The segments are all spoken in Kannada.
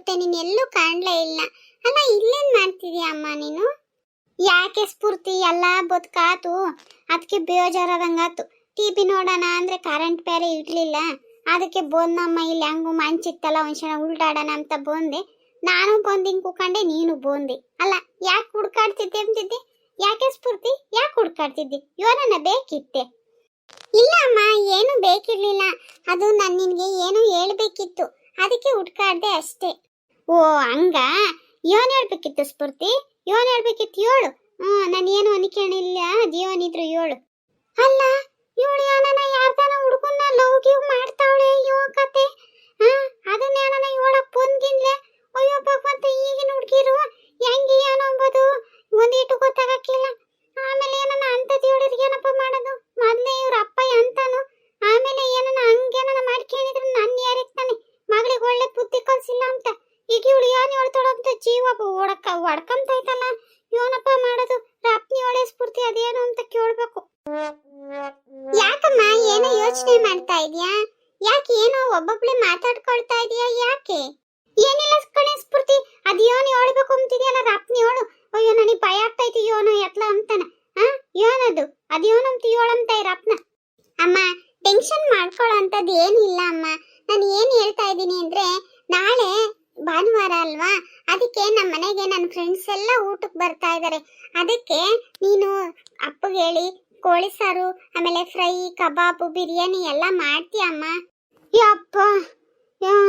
ಸ್ಫೂರ್ತಿ ನೀನ್ ಎಲ್ಲೂ ಕಾಣ್ಲೇ ಇಲ್ಲ. ಅಲ್ಲ, ಇಲ್ಲೇನ್ ಮಾಡ್ತಿದ್ಯಾ ಅಮ್ಮ ನೀನು? ಯಾಕೆ ಸ್ಫೂರ್ತಿ, ಎಲ್ಲ ಬದುಕಾತು? ಅದಕ್ಕೆ ಬೇಜಾರಾದಂಗಾತು. ಟಿವಿ ನೋಡೋಣ ಅಂದ್ರೆ ಕರೆಂಟ್ ಬೇರೆ ಇರಲಿಲ್ಲ. ಅದಕ್ಕೆ ಬಂದಮ್ಮ ಇಲ್ಲಿ ಹಂಗು ಮಂಚಿತ್ತಲ್ಲ, ಒಂದ್ಸಲ ಉಲ್ಟಾಡೋಣ ಅಂತ ಬಂದೆ. ನಾನು ಬಂದು ಹಿಂಗೆ ಕೂಕಂಡೆ, ನೀನು ಬೋಂದೆ. ಅಲ್ಲ, ಯಾಕೆ ಹುಡ್ಕಾಡ್ತಿದ್ದೆ ಅಂತಿದ್ದೆ? ಯಾಕೆ ಸ್ಫೂರ್ತಿ? ಯಾಕೆ ಹುಡ್ಕಾಡ್ತಿದ್ದೆ? ಇವನನ್ನ ಬೇಕಿತ್ತೆ. ಇಲ್ಲ ಅಮ್ಮ, ಏನು ಬೇಕಿರಲಿಲ್ಲ. ಅದು ನಾನು ನಿನಗೆ ಏನು ಹೇಳ್ಬೇಕಿತ್ತು. ಅದಕ್ಕೆ ಹುಡ್ಕಾಡ್ದೆ ಅಷ್ಟೇ. ಓ, ಹಂಗ? ಯೋನ್ ಹೇಳ್ಬೇಕಿತ್ತು ಸ್ಫೂರ್ತಿ? ಯೋನ್ ಹೇಳ್ಬೇಕಿತ್ತು ಏಳು? ಹ್ಮ್, ನಾನು ಏನು ಅನ್ಕೊಂಡಿಲ್ಲ ಜೀವನ್ ಇದ್ರು ಏಳು. ಅಲ್ಲ, ಇವಳು ಯಾನನ ಯಾರ್ದಾನ ಹುಡುಗನ್ನ ಲವ್ ಗಿವ್ ಮಾಡ್ತಾವಳೆ ಯೋ ಕತೆ? ಅದನ್ನ ಯಾನನ ಇವಳ ಬಂದ್ಗಿನ್ಲೆ ಅಯ್ಯೋ ಭಗವಂತ ಈಗಿನ ಹುಡುಗಿರು ಹೆಂಗೆ ಏನೋ ಅಂಬೋದು ಒಂದಿಟ್ಟು ಗೊತ್ತಾಗಕ್ಕಿಲ್ಲ ಆಮೇಲೆ ಏನನ ಅಂತದ್ ಹೇಳಿದ್ರೆ ಏನಪ್ಪ ಮಾಡೋದು ಮೊದ್ಲೇ ಇವ್ರ ಅಪ್ಪ ಅಂತಾನು ಆಮೇಲೆ ಏನನ ಹಂಗೇನನ ಮಾಡ್ಕೊಂಡಿದ್ರೆ ನನ್ನ ಯಾರಿಗ್ತಾನೆ ಮಗಳಿಗೆ ಒಳ್ಳೆ ಬುದ್ಧಿ ಕಲ್ಸಿಲ್ಲ ಅಂತ ಇವಳು ಏನ್ ಜೀವ ಒಡಕ ಒಡ್ಕಂತೈತಲ್ಲ, ಇವನಪ್ಪ ಮಾಡೋದು ರಾಪ್ನಿ ಒಳ್ಳೆ ಸ್ಫೂರ್ತಿ ಅದೇನು ಅಂತ ಕೇಳ್ಬೇಕು. ಯಾಕಮ್ಮ ಏನೋ ಯೋಚನೆ ಮಾಡ್ತಾ ಇದೀಯಾ? ಯಾಕೆ ಏನೋ ಒಬ್ಬೊಬ್ಳೆ ಮಾತಾಡ್ಕೊಳ್ತಾ ಇದೀಯಾ? ಯಾಕೆ? ಏನಿಲ್ಲ ಕಣೆ ಸ್ಫೂರ್ತಿ ಅದೇನು ಹೇಳ್ಬೇಕು ಅಂತಿದೆಯಲ್ಲ ರಾಪ್ನಿ ಹೇಳು ಅಯ್ಯೋ, ನನಗೆ ಭಯ ಆಗ್ತೈತಿ ಯೋನು ಎತ್ಲ ಅಂತಾನ. ಹಾ ಏನದು ಅದೇನು ಅಂತ ಹೇಳಂತ ರಾಪ್ನ. ಅಮ್ಮ, ಟೆನ್ಷನ್ ಮಾಡ್ಕೊಳ್ಳೋ ಅಂಥದ್ದು ಏನಿಲ್ಲ ಅಮ್ಮ. ನಾನು ಏನು ಹೇಳ್ತಾ ಇದ್ದೀನಿ ಅಂದ್ರೆ, ನಾಳೆ ಭಾನುವಾರ ಅಲ್ವಾ? ಅದಕ್ಕೆ ನಮ್ಮ ಮನೆಗೆ ನನ್ನ ಫ್ರೆಂಡ್ಸ್ ಎಲ್ಲ ಊಟಕ್ಕೆ ಬರ್ತಾ ಇದ್ದಾರೆ ಅದಕ್ಕೆ ನೀನು ಅಪ್ಪಗೆ ಹೇಳಿ, ಕೋಳಿ ಸಾರು, ಆಮೇಲೆ ಫ್ರೈ ಕಬಾಬು, ಬಿರಿಯಾನಿ ಎಲ್ಲ ಮಾಡ್ತೀಯಮ್ಮ ಯಪ್ಪ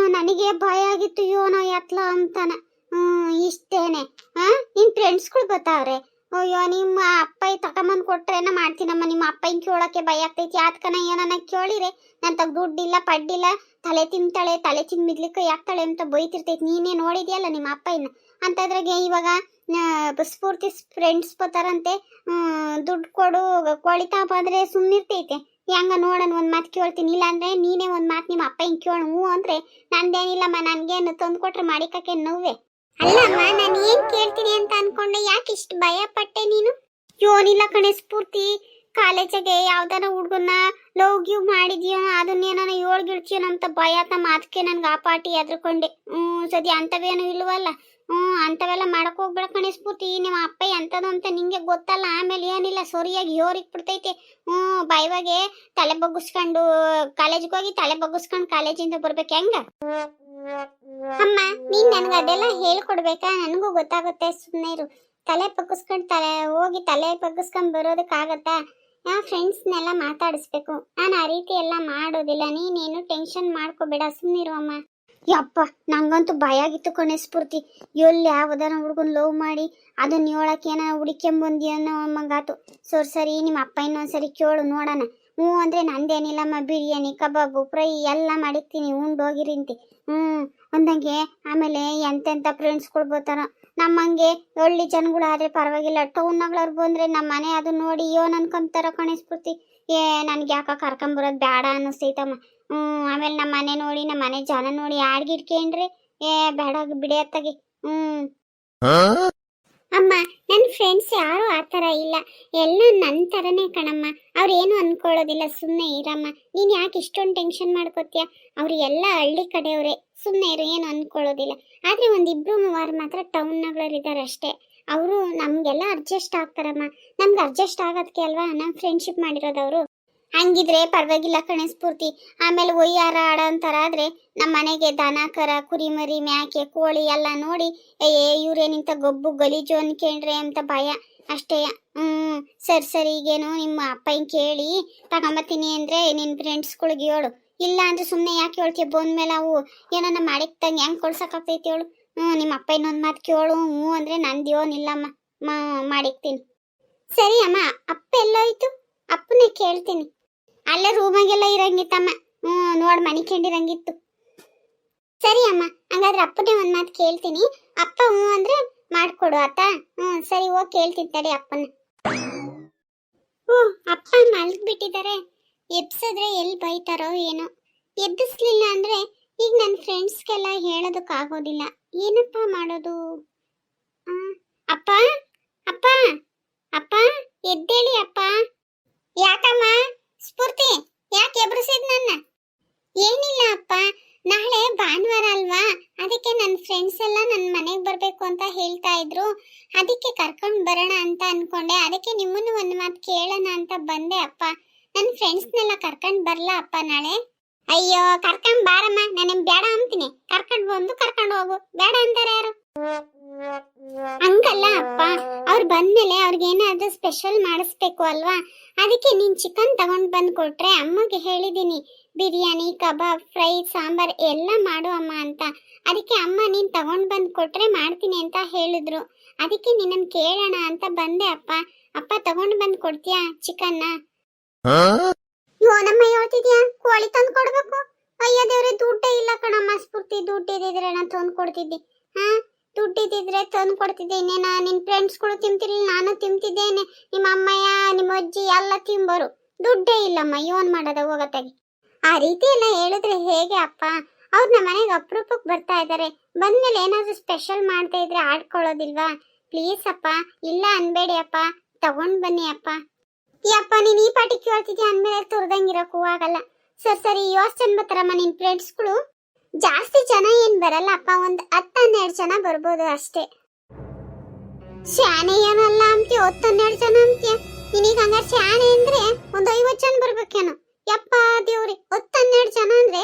ನನಗೆ ಭಯ ಆಗಿತ್ತು, ಯೋನೋ ಎತ್ಲ ಅಂತಾನೆ. ಹ್ಮ್, ಇಷ್ಟೇನೆ. ಹಾಂ ನಿನ್ ಫ್ರೆಂಡ್ಸ್ಗಳು ಬರ್ತಾವ್ರೆ ಅಯ್ಯೋ, ನಿಮ್ಮ ಅಪ್ಪ ಕೊಟ್ರೆ ಕೊಟ್ರೇನ ಮಾಡ್ತೀನಮ್ಮ? ನಿಮ್ಮ ಅಪ್ಪನ ಕೇಳಕ್ಕೆ ಭಯ ಆಗ್ತೈತಿ. ಯಾತ್ಕನ ಏನನ್ನ ಕೇಳಿರೆ? ನನ್ ತಗ ದುಡ್ಡಿಲ್ಲ, ಪಡ್ಡಿಲ್ಲ, ತಲೆ ತಿಂತಾಳೆ, ತಲೆ ತಿನ್ ಮಿದ್ಲಿಕ್ಕೆ ಯಾಕ್ತಾಳೆ ಅಂತ ಬೈತಿರ್ತೈತಿ. ನೀನೇ ನೋಡಿದ್ಯಲ್ಲ ನಿಮ್ಮ ಅಪ್ಪಯ್ಯನ? ಅಂತದ್ರಾಗೆ ಇವಾಗ ಸ್ಫೂರ್ತಿ ಫ್ರೆಂಡ್ಸ್ ಬರ್ತಾರಂತೆ. ದುಡ್ಡು ಕೊಡು, ಕೊಳಿತಾ ಬಂದ್ರೆ ಸುಮ್ಮನಿರ್ತೈತೆ ಹೆಂಗ ನೋಡೋಣ ಒಂದ್ ಮಾತು ಕೇಳ್ತೀನಿ. ಇಲ್ಲ ಅಂದ್ರೆ ನೀನೇ ಒಂದ್ ಮಾತು ನಿಮ್ಮ ಅಪ್ಪ ಹಿಂಗ್ ಕೇಳು. ಹ್ಞೂ ಅಂದ್ರೆ ನಂದೇನಿಲ್ಲಮ್ಮ, ನನಗೇನು ತಂದು ಕೊಟ್ರೆ ಮಾಡಿಕಕ್ಕೆ ನೋವೆ? ಅಲ್ಲಮ್ಮ ನಾನು ಏನ್ ಕೇಳ್ತೀನಿ ಅಂತ ಅನ್ಕೊಂಡೆ? ಯಾಕೆ ಇಷ್ಟು ಭಯ ಪಟ್ಟೆ ನೀನು ಯೋನಿಲ್ಲ ಕಣೆ, ಸ್ಫೂರ್ತಿ. ಕಾಲೇಜಿಗೆ ಯಾವ್ದಾರ ಹುಡುಗನ ಲವ್ ಗಿವ್ ಮಾಡಿದ್ಯೋ? ಅದನ್ನೇನೋ ಏಳ್ಗಿಳ್ತೀಯೋ ಅಂತ ಭಯ ತಮ್ಮ ಅದಕ್ಕೆ ನನ್ಗೆ ಆ ಪಾಟಿ ಎದ್ರಕೊಂಡೆ. ಹ್ಮ್, ಸದ್ಯ ಅಂಥವೇನು ಇಲ್ವಲ್ಲ? ಹ್ಮ್ ಅಂಥವೆಲ್ಲ ಮಾಡಕ್ ಹೋಗ್ಬೇಡ ಕಣೆ, ಸ್ಫೂರ್ತಿ. ನಿಮ್ಮ ಅಪ್ಪ ಎಂಥದ್ದು ಅಂತ ನಿಂಗೆ ಗೊತ್ತಲ್ಲ? ಆಮೇಲೆ ಏನಿಲ್ಲ, ಸರಿಯಾಗಿ ಯೋರಿಗ್ ಬಿಡ್ತೈತೆ. ಹ್ಮ್, ಬೈವಾಗೆ ತಲೆ ಬಗ್ಗಿಸ್ಕೊಂಡು, ಕಾಲೇಜ್ಗೆ ಹೋಗಿ ತಲೆ ಬಗ್ಗಿಸ್ಕೊಂಡು ಕಾಲೇಜಿಂದ ಬರ್ಬೇಕು ಹೆಂಗ? ಅಮ್ಮ, ನೀನ್ ನನ್ಗ ಅದೆಲ್ಲ ಹೇಳ್ಕೊಡ್ಬೇಕಾ? ನನಗೂ ಗೊತ್ತಾಗುತ್ತೆ. ಸುಮ್ಮನೆ ಇರು. ತಲೆ ಬಗ್ಗಿಸ್ಕೊಂಡು ತಲೆ ಹೋಗಿ ತಲೆ ಬಗ್ಗಿಸ್ಕೊಂಡು ಬರೋದಕ್ಕಾಗತ್ತಾ? ನಾ ಫ್ರೆಂಡ್ಸ್ನೆಲ್ಲ ಮಾತಾಡಿಸ್ಬೇಕು. ನಾನು ಆ ರೀತಿ ಎಲ್ಲ ಮಾಡೋದಿಲ್ಲ. ನೀನೇನು ಟೆನ್ಷನ್ ಮಾಡ್ಕೋಬೇಡ. ಸುಮ್ಮನಿರು ಅಮ್ಮ. ಯಪ್ಪ, ನಂಗಂತೂ ಭಯ ಆಗಿತ್ತು ಕಣೆ ಸ್ಫೂರ್ತಿ. ಎಲ್ಲಿ ಯಾವ್ದಾರ ಹುಡುಗನ್ ಲವ್ ಮಾಡಿ ಅದನ್ನ ಹೇಳಕ್ಕೆ ಏನೋ ಹುಡುಕ್ಯಂಬಂದಿ ಅನ್ನೋ ಅಮ್ಮಂಗಾತು ಸೊರ್ ಸರಿ, ನಿಮ್ಮ ಅಪ್ಪ ಇನ್ನೊಂದ್ಸರಿ ಕೇಳು, ನೋಡೋಣ. ಹ್ಞೂ ಅಂದ್ರೆ ನಂದೇನಿಲ್ಲಮ್ಮ, ಬಿರಿಯಾನಿ, ಕಬಾಬು, ಫ್ರೈ ಎಲ್ಲ ಮಾಡಿರ್ತೀನಿ ಉಂಡು ಹ್ಞೂ, ಅಂದಂಗೆ ಆಮೇಲೆ ಎಂತೆಂಥ ಫ್ರೆಂಡ್ಸ್ಗಳು ಬರ್ತಾರ. ನಮ್ಮಂಗೆ ಒಳ್ಳೆ ಜನಗಳು ಆದ್ರೆ ಪರವಾಗಿಲ್ಲ. ಟೌನ್ನಗಳವ್ರು ಬಂದ್ರೆ ನಮ್ಮ ಮನೆ ಅದು ನೋಡಿ ಯೋನ್ ನನ್ಕೊಂತಾರ ಕಣೆ ಏ, ನನ್ಗೆ ಯಾಕ ಕರ್ಕೊಂಬರೋದು ಬೇಡ ಅನ್ನಿಸ್ತೈತಮ್ಮ ಹ್ಮ್ ಆಮೇಲೆ ನಮ್ಮ ಮನೆ ನೋಡಿ ನಮ್ಮ ಮನೆ ಜನ ನೋಡಿ ಆಡ್ಗಿಡ್ಕೇನ್ರಿ ಏ, ಬೇಡ ಬಿಡಿ ಅತ್ತಾಗಿ. ಹ್ಮ್ ಅಮ್ಮ ನನ್ನ ಫ್ರೆಂಡ್ಸ್ ಯಾರು ಆ ಥರ ಇಲ್ಲ. ಎಲ್ಲ ನನ್ನ ಥರನೇ ಕಣಮ್ಮ. ಅವ್ರು ಏನು ಅನ್ಕೊಳ್ಳೋದಿಲ್ಲ. ಸುಮ್ಮನೆ ಇರಮ್ಮ. ನೀನು ಯಾಕೆ ಇಷ್ಟೊಂದು ಟೆನ್ಷನ್ ಮಾಡ್ಕೋತೀಯ? ಅವ್ರು ಎಲ್ಲ ಹಳ್ಳಿ ಕಡೆಯವರೇ. ಸುಮ್ಮನೆ ಇರು, ಏನು ಅನ್ಕೊಳ್ಳೋದಿಲ್ಲ. ಆದರೆ ಒಂದಿಬ್ಬರು ಮೂವರು ಮಾತ್ರ ಟೌನ್ನಾಗ್ಳವ್ರು ಇದ್ದಾರೆ ಅಷ್ಟೇ. ಅವರು ನಮಗೆಲ್ಲ ಅಡ್ಜಸ್ಟ್ ಆಗ್ತಾರಮ್ಮ. ನಮ್ಗೆ ಅಡ್ಜಸ್ಟ್ ಆಗೋದಕ್ಕೆ ಅಲ್ವಾ? ನಮ್ಮ ಫ್ರೆಂಡ್ಶಿಪ್ ಮಾಡಿರೋದವರು ಹಂಗಿದ್ರೆ ಪರವಾಗಿಲ್ಲ ಕಣೆ ಸ್ಫೂರ್ತಿ. ಆಮೇಲೆ ಒಯ್ಯಾರ ಆಡೋಂಥರಾದ್ರೆ ನಮ್ಮ ಮನೆಗೆ ದನ, ಕರ, ಕುರಿಮರಿ, ಮ್ಯಾಕೆ, ಕೋಳಿ ಎಲ್ಲ ನೋಡಿ, ಏ ಇವ್ರೇನಿಂತ ಗೊಬ್ಬು ಗಲೀಜು ಅನ್ಕೇಳ್ರೆ ಅಂತ ಭಯ. ಅಷ್ಟೇ. ಹ್ಮ್ ಸರಿ ಸರಿ, ಈಗೇನು ನಿಮ್ಮ ಅಪ್ಪನ ಕೇಳಿ ತಗೊಂಬತ್ತೀನಿ ಅಂದ್ರೆ ನಿನ್ನ ಫ್ರೆಂಡ್ಸ್ಗಳಿಗೆ ಹೇಳು. ಇಲ್ಲ ಅಂದ್ರೆ ಸುಮ್ಮನೆ ಯಾಕೆ ಹೇಳ್ತೀಯ? ಬಂದ್ಮೇಲೆ ಅವು ಏನನ್ನ ತಂಗ ಹೆಂಗೆ ಕೊಡ್ಸಕ್ಕಾಗ್ತೈತಿ ಹೇಳು. ಹ್ಞೂ ನಿಮ್ಮ ಅಪ್ಪ ಇನ್ನೊಂದು ಮಾತು ಕೇಳು. ಹ್ಞೂ ಅಂದ್ರೆ ನಂದು ಏನಿಲ್ಲಮ್ಮ ಮಾ, ಮಾಡಿಕ್ತೀನಿ. ಸರಿ ಅಮ್ಮ, ಅಪ್ಪ ಎಲ್ಲೋಯ್ತು? ಅಪ್ಪನೇ ಕೇಳ್ತೀನಿ. ಅಲ್ಲೇ ರೂಮಾಗೆಲ್ಲ ಇರಂಗಿತ್ತಮ್ಮ. ಹ್ಞೂ, ನೋಡ್ ಮನಿ ಕೆಂಡಿರಂಗಿತ್ತು. ಸರಿ ಅಮ್ಮ, ಹಂಗಾದ್ರೆ ಅಪ್ಪನೇ ಒಂದ್ ಮಾತು ಕೇಳ್ತೀನಿ. ಅಪ್ಪ ಹ್ಞೂ ಅಂದ್ರೆ ಮಾಡ್ಕೊಡು, ಆತ? ಹ್ಞೂ, ಸರಿ ಓ ಕೇಳ್ತೀನಿ ತಡಿ ಅಪ್ಪನ ಓ, ಅಪ್ಪ ಮಲ್ಗ್ಬಿಟ್ಟಿದ್ದಾರೆ ಎಬ್ಸಿದ್ರೆ ಎಲ್ಲಿ ಬೈತಾರೋ ಏನೋ. ಎಬ್ಬಿಸ್ಲಿಲ್ಲ ಅಂದ್ರೆ ಈಗ ನನ್ನ ಫ್ರೆಂಡ್ಸ್ಗೆಲ್ಲ ಹೇಳೋದಕ್ಕಾಗೋದಿಲ್ಲ ಏನಪ್ಪ ಮಾಡೋದು? ಅಪ್ಪ? ಅಪ್ಪ? ಅಪ್ಪ? ಎದ್ದೇಳಿ ಅಪ್ಪ. ಯಾಕಮ್ಮ? ಸ್ಫೂರ್ತಿ, ಯಾಕೆ ಎಬ್ರಿಸಿದ್ ನನ್ನ? ಏನಿಲ್ಲ ಅಪ್ಪ, ನಾಳೆ ಭಾನುವಾರ ಅಲ್ವಾ? ಅದಕ್ಕೆ ನನ್ನ ಫ್ರೆಂಡ್ಸ್ ಎಲ್ಲ ನನ್ನ ಮನೆಗೆ ಬರಬೇಕು ಅಂತ ಹೇಳ್ತಾ ಇದ್ರು. ಅದಕ್ಕೆ ಕರ್ಕೊಂಡು ಬರೋಣ ಅಂತ ಅನ್ಕೊಂಡೆ. ಅದಕ್ಕೆ ನಿಮ್ಮನ್ನು ಒಂದು ಮಾತು ಕೇಳೋಣ ಅಂತ ಬಂದೆ ಅಪ್ಪ. ನನ್ನ ಫ್ರೆಂಡ್ಸ್ನೆಲ್ಲ ಕರ್ಕೊಂಡು ಬರಲಾ ಅಪ್ಪ ನಾಳೆ? ಅಯ್ಯೋ, ಕರ್ಕೊಂಡು ಬಾರಮ್ಮ. ನಾನು ಬೇಡ ಅಂತೀನಿ. ಕರ್ಕೊಂಡು ಬಂದು ಕರ್ಕೊಂಡು ಹೋಗು. ಬೇಡ ಅಂತಾರೆ ಯಾರು? ಬಂದ್ಮೇಲೆ ಅವ್ರಿಗೆ ಏನಾದ್ರೂ ಸ್ಪೆಷಲ್ ಮಾಡಿಸ್ಬೇಕು ಅಲ್ವಾ? ಅದಕ್ಕೆ ನೀನ್ ಚಿಕನ್ ತಗೊಂಡ್ ಬಂದ್ ಕೊಟ್ರೆ ಅಮ್ಮಗೆ ಹೇಳಿದ್ದೀನಿ ಬಿರಿಯಾನಿ ಕಬಾಬ್ ಫ್ರೈ ಸಾಂಬಾರ್ ಎಲ್ಲ ಮಾಡು ಅಮ್ಮ ಅಂತ. ಅದಕ್ಕೆ ಅಮ್ಮ ನೀನ್ ತಗೊಂಡ್ ಬಂದ್ ಕೊಟ್ರೆ ಮಾಡ್ತೀನಿ ಅಂತ ಹೇಳಿದ್ರು. ಅದಕ್ಕೆ ನಿನ್ನನ್ ಕೇಳೋಣ ಅಂತ ಬಂದೆ ಅಪ್ಪ. ಅಪ್ಪ ತಗೊಂಡ್ ಬಂದ್ ಕೊಡ್ತೀಯಾ ಚಿಕನ್ನ ನಮ್ಮ ಹೇಳ್ತಿದ್ಯಾ? ಕೋಳಿ ತಂದು ಕೊಡ್ಬೇಕು? ಅಯ್ಯೋ ದೇವ್ರೆ ದುಡ್ಡೇ ಇಲ್ಲ ಕಣಮ್ಮ. ಸ್ಫೂರ್ತಿ ದುಡ್ಡು ಇದ್ದಿದ್ರೆ ನಾನು ತಂದು ಕೊಡ್ತಿದ್ದೆ. ಹಾ? ದುಡ್ಡು ಇದ್ದಿದ್ರೆ ತಂದು ಕೊಡ್ತಿದ್ದೇನೆ. ನಿನ್ ಫ್ರೆಂಡ್ಸ್ಗಳು ತಿಂತಿರ್ಲಿಲ್ಲ, ನಾನು ತಿಂತಿದ್ದೇನೆ. ನಿಮ್ಮ ಅಮ್ಮಯ್ಯ, ನಿಮ್ಮ ಅಜ್ಜಿ ಎಲ್ಲ ತಿಂಬರು. ದುಡ್ಡೇ ಇಲ್ಲಮ್ಮ ಯೋನ್ ಮಾಡೋದ ಹೋಗತ್ತಾಗಿ? ಆ ರೀತಿ ಎಲ್ಲ ಹೇಳಿದ್ರೆ ಹೇಗೆ ಅಪ್ಪ? ಅವ್ರು ನಮ್ಮ ಮನೆಗೆ ಅಪರೂಪಕ್ಕೆ ಬರ್ತಾ ಇದ್ದಾರೆ. ಬಂದ್ಮೇಲೆ ಏನಾದ್ರು ಸ್ಪೆಷಲ್ ಮಾಡ್ತಾ ಇದ್ರೆ ಆಡ್ಕೊಳ್ಳೋದಿಲ್ವಾ? ಪ್ಲೀಸ್ ಅಪ್ಪ, ಇಲ್ಲ ಅನ್ಬೇಡಿ ಅಪ್ಪ. ತಗೊಂಡ್ ಬನ್ನಿ ಅಪ್ಪ. ಈ ಅಪ್ಪ, ನೀನ್ ಈ ಪಾಟಿ ಕೇಳ್ತಿದ್ಯಾ? ಅಂದ್ಮೇಲೆ ತುರ್ದಂಗಿರಕ್ಕೂ ಆಗಲ್ಲ. ಸರ್, ಸರಿ, ಯೋಚನೆ ಬರ್ತಾರಮ್ಮ ನಿನ್ ಫ್ರೆಂಡ್ಸ್ಗಳು ಜಾಸ್ತಿ ಜನ ಏನ್ ಬರಲ್ಲ ಅಪ್ಪ ಒಂದ್ ಹತ್ತ ಹನ್ನೆರಡು ಜನ ಬರ್ಬೋದು ಅಷ್ಟೇ. ಶಾನೆ ಏನಲ್ಲ ಅಂತೀಯ ಹತ್ತು ಹನ್ನೆರಡು ಜನ ಅಂತೀಯ. ನಿನಗೆ ಹಂಗ ಶಾನೆ ಅಂದ್ರೆ ಒಂದ್ ಐವತ್ ಜನ ಬರ್ಬೇಕೇನೋ? ಯಪ್ಪ ದೇವ್ರಿ ಹತ್ತು ಹನ್ನೆರಡು ಜನ ಅಂದ್ರೆ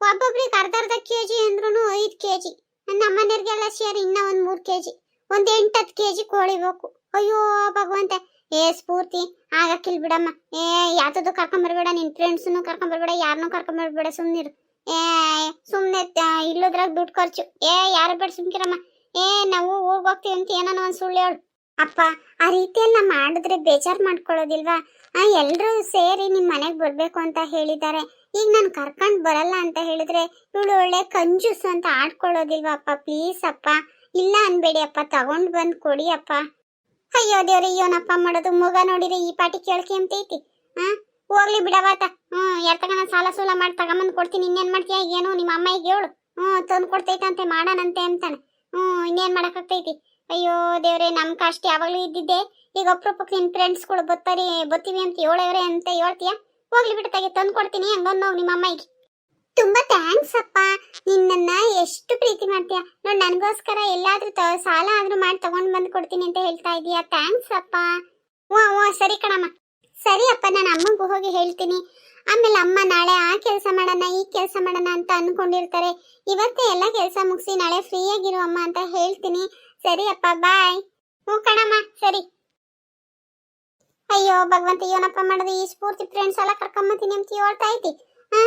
ಒಬ್ಬೊಬ್ರಿಗೆ ಅರ್ಧ ಅರ್ಧ ಕೆಜಿ ಅಂದ್ರೂ ಐದ್ ಕೆಜಿ. ನಮ್ಮ ಮನೆಯವ್ರಿಗೆಲ್ಲ ಸೇರಿ ಇನ್ನ ಒಂದ್ ಮೂರ್ ಕೆಜಿ. ಒಂದ್ ಎಂಟು ಹತ್ತು ಕೆಜಿ ಕೋಳಿ ಬೇಕು. ಅಯ್ಯೋ ಭಗವಂತ, ಏ ಸ್ಫೂರ್ತಿ, ಆಗಕ್ಕಿಲ್ ಬಿಡಮ್ಮ. ಏ, ಯಾತದ್ದು ಕರ್ಕೊಂಬರ್ಬೇಡ, ನಿನ್ ಫ್ರೆಂಡ್ಸ್ ಫ್ರೆಂಡ್ಸ್ನು ಕರ್ಕೊಂಬರ್ಬೇಡ ಯಾರನ್ನೂ ಕರ್ಕೊಂಬರ್ಬೇಡ, ಸುಮ್ನಿರು. ತ- ಇಲ್ಲದ್ರಾಗ ದುಡ್ಡು ಖರ್ಚು. ಏ, ಯಾರು ಬೇಡ ಸುಮ್ಕಿರಮ್ಮ? ಏ, ನಾವು ಊರಿಗೆ ಹೋಗ್ತೀವಿ ಅಂತ ಏನಾನ ಒಂದು ಸುಳ್ಳು ಹೇಳು. ಅಪ್ಪ, ಆ ರೀತಿಯೆಲ್ಲ ಮಾಡಿದ್ರೆ ಬೇಜಾರು ಮಾಡ್ಕೊಳ್ಳೋದಿಲ್ವಾ? ಆ ಎಲ್ಲರೂ ಸೇರಿ ನಿಮ್ಮ ಮನೆಗೆ ಬರಬೇಕು ಅಂತ ಹೇಳಿದ್ದಾರೆ. ಈಗ ನಾನು ಕರ್ಕೊಂಡು ಬರಲ್ಲ ಅಂತ ಹೇಳಿದ್ರೆ ಇವಳು ಒಳ್ಳೆ ಕಂಜುಸ್ ಅಂತ ಆಡ್ಕೊಳ್ಳೋದಿಲ್ವಾ ಅಪ್ಪ? ಪ್ಲೀಸ್ ಅಪ್ಪ. ಇಲ್ಲ ಅನ್ಬೇಡಿ ಅಪ್ಪ, ತಗೊಂಡ್ ಬಂದ್ ಕೊಡಿ ಅಪ್ಪ. ಅಯ್ಯೋ ದೇವ್ರಿ ಅಯ್ಯೋನಪ್ಪ ಮಾಡೋದು ಮಗ ನೋಡಿದ್ರೆ ಈ ಪಾಟಿ ಕೇಳ್ಕೆ ಅಂತೈತಿ ಹಾ ಹೋಗ್ಲಿ ಬಿಡವಾತ ಹ್ಮ್ ಯಾರ್ತಗನ ಸಾಲ ಸೂಲ ಮಾಡಿ ತಗೊಂಬಂದು ಕೊಡ್ತೀನಿ. ಇನ್ನೇನ್ ಮಾಡ್ತೀಯ? ಏನು? ನಿಮ್ಮ ಈಗ ಹೇಳು. ಹ್ಮ್, ತಂದು ಕೊಡ್ತೈತಂತೆ, ಮಾಡೋಣಂತೆ ಅಂತಾನೆ. ಹ್ಮ್, ಇನ್ನೇನ್ ಮಾಡಕ್ಕಾಗ್ತೈತಿ? ಅಯ್ಯೋ ದೇವ್ರೆ, ನಮ್ ಕಷ್ಟ ಯಾವಾಗ್ಲೂ ಇದ್ದಿದ್ದೆ. ಈಗ ಅಪ್ರೂಪಕ್ಕೆ ನಿನ್ ಫ್ರೆಂಡ್ಸ್ಗಳು ಬತ್ತಾರೆ ಬತ್ತೀವಿ ಅಂತ ಹೇಳವ್ರೆ ಅಂತ ಹೇಳ್ತೀಯ? ಹೋಗ್ಲಿ ಬಿಡ್ತಾಗೆ ತಂದು ಕೊಡ್ತೀನಿ ಹಂಗೊಂದು ನೋವು ನಿಮ್ಮ ಅಮ್ಮಗೆ ತುಂಬಾ ಥ್ಯಾಂಕ್ಸ್ ಅಪ್ಪ. ನಿನ್ನನ್ನ ಎಷ್ಟು ಪ್ರೀತಿ ಮಾಡ್ತೀಯ? ನೋಡ್, ನನಗೋಸ್ಕರ ಎಲ್ಲಾದ್ರೂ ತ, ಸಾಲ ಆದ್ರೂ ಮಾಡಿ ತಗೊಂಡ್ ಬಂದು ಕೊಡ್ತೀನಿ ಅಂತ ಹೇಳ್ತಾ ಇದೀಯ. ಥ್ಯಾಂಕ್ಸ್ ಅಪ್ಪ. ಹ್ಞೂ ಹ್ಞೂ ಸರಿ ಕಣಮ್ಮ. ಸರಿ ಅಪ್ಪ ನಾನು ಅಮ್ಮಗೂ ಹೋಗಿ ಹೇಳ್ತೀನಿ. ಆಮೇಲೆ ಅಮ್ಮ ನಾಳೆ ಆ ಕೆಲಸ ಮಾಡೋಣ, ಈ ಕೆಲಸ ಮಾಡೋಣ ಅಂತ ಅನ್ಕೊಂಡಿರ್ತಾರೆ. ಇವತ್ತೇ ಎಲ್ಲ ಕೆಲಸ ಮುಗಿಸಿ ನಾಳೆ ಫ್ರೀ ಆಗಿರು ಅಮ್ಮ ಅಂತ ಹೇಳ್ತೀನಿ. ಸರಿ ಅಪ್ಪ ಬಾಯ್. ಹ್ಞೂ ಕಣಮ್ಮ, ಸರಿ. ಅಯ್ಯೋ, ಭಗವಂತ, ಏನಪ್ಪ ಮಾಡೋದು? ಈ ಸ್ಫೂರ್ತಿ ಫ್ರೆಂಡ್ಸ್ ಎಲ್ಲ ಕರ್ಕೊಂಬತ್ತೀನಿ ಅಂತ ಹೇಳ್ತಾ ಐತಿ ಹಾ?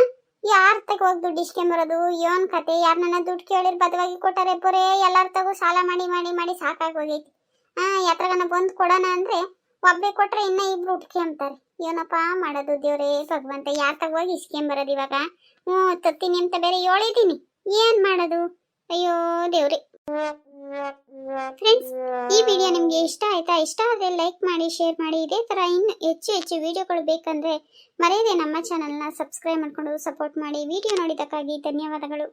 ಯಾರ ತಗೋ ದುಡ್ಡು ಇಸ್ಕೊಂಬರೋದು ಏನ್ ಕತೆ? ಯಾರ ನನ್ನ ದುಡ್ಡು ಕೇಳಿರ್ ಬದವಾಗಿ ಕೊಟ್ಟಾರೆ ಬರೇ ಎಲ್ಲಾರ ತಗೋ ಸಾಲ ಮಾಡಿ ಮಾಡಿ ಮಾಡಿ ಸಾಕಾಗಿ ಹೋಗೈತಿ. ಹಾ, ಯಾತ್ರಗನ ಬಂದು ಕೊಡೋಣ ಅಂದ್ರೆ ಒಬ್ಬೆ ಕೊಟ್ರೆ ಇನ್ನ ಇಬ್ರು ಉಟ್ಕೊಂತಾರೆ ಏನಪ್ಪ ಮಾಡೋದು ದೇವ್ರೇ ಭಗವಂತ, ಯಾರ ತಗೋಗಿ ಇಸ್ಕೊಂಬರೋದು ಇವಾಗ? ಹ್ಞೂ ತತ್ತೀನಿ ಅಂತ ಬೇರೆ ಹೇಳಿದೀನಿ ಏನ್ ಮಾಡೋದು? ಅಯ್ಯೋ ದೇವ್ರಿ. ಫ್ರೆಂಡ್ಸ್ ಈ ವಿಡಿಯೋ ನಿಮ್ಗೆ ಇಷ್ಟ ಆಯ್ತಾ? ಇಷ್ಟ ಆದರೆ ಲೈಕ್ ಮಾಡಿ ಶೇರ್ ಮಾಡಿ. ಇದೇ ತರ ಇನ್ನು ಹೆಚ್ಚು ಹೆಚ್ಚು ವಿಡಿಯೋಗಳು ಬೇಕಂದ್ರೆ ಮರೆಯದೆ ನಮ್ಮ ಚಾನಲ್ನ ಸಬ್ಸ್ಕ್ರೈಬ್ ಮಾಡ್ಕೊಂಡು ಸಪೋರ್ಟ್ ಮಾಡಿ. ವಿಡಿಯೋ ನೋಡಿದ್ದಕ್ಕಾಗಿ ಧನ್ಯವಾದಗಳು.